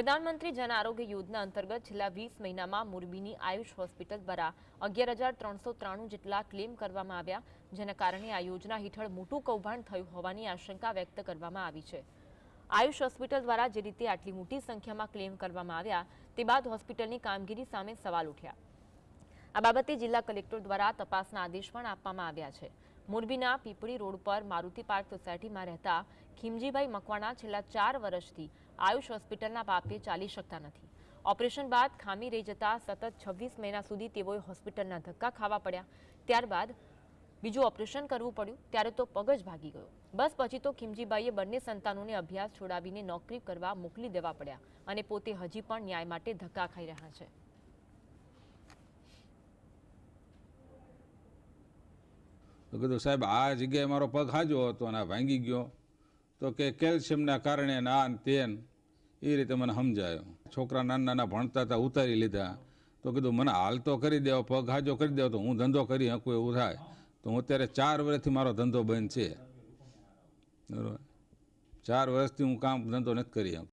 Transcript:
પ્રધાનમંત્રી જન આરોગ્ય યોજના અંતર્ગત છેલ્લા વીસ મહિનામાં મોરબીની આયુષ હોસ્પિટલ દ્વારા અગિયાર હજાર ત્રણસો ત્રાણું જેટલા ક્લેમ કરવામાં આવ્યા, જેના કારણે આ યોજના હેઠળ મોટું કૌભાંડ થયું હોવાની આશંકા વ્યક્ત કરવામાં આવી છે. આયુષ હોસ્પિટલ દ્વારા જે રીતે આટલી મોટી સંખ્યામાં ક્લેમ કરવામાં આવ્યા, તે બાદ હોસ્પિટલની કામગીરી સામે સવાલ ઉઠ્યા. આ બાબતે જિલ્લા કલેક્ટર દ્વારા તપાસના આદેશ પણ આપવામાં આવ્યા છે. મોરબીના પીપળી રોડ પર મારુતિ પાર્ક સોસાયટીમાં રહેતા ખીમજીભાઈ મકવાણા છેલ્લા ચાર વર્ષથી આયુષ હોસ્પિટલના પાપે ચાલી શકતા નથી. ઓપરેશન બાદ ખામી રહી જતા સતત છવ્વીસ મહિના સુધી તેઓએ હોસ્પિટલના ધક્કા ખાવા પડ્યા. ત્યારબાદ બીજું ઓપરેશન કરવું પડ્યું, ત્યારે તો પગ જ ભાગી ગયો. બસ પછી તો ખીમજીબાઈએ બંને સંતાનોને અભ્યાસ છોડાવીને નોકરી કરવા મોકલી દેવા પડ્યા અને પોતે હજી પણ ન્યાય માટે ધક્કા ખાઈ રહ્યા છે. તો કીધું, સાહેબ, આ જગ્યાએ મારો પગ હાજો હતો અને આ ભાંગી ગયો. તો કે, કેલ્શિયમના કારણે ના આ ને તે ને એ રીતે મને સમજાયો. છોકરા નાના નાના ભણતા હતા, ઉતારી લીધા. તો કીધું, મને હાલ તો કરી દેવો, પગ હાજો કરી દેવો, તો હું ધંધો કરી શકું એવું થાય. તો હું અત્યારે ચાર વર્ષથી મારો ધંધો બંધ છે. બરાબર. ચાર વર્ષથી હું કામ ધંધો નથી કરી શકતો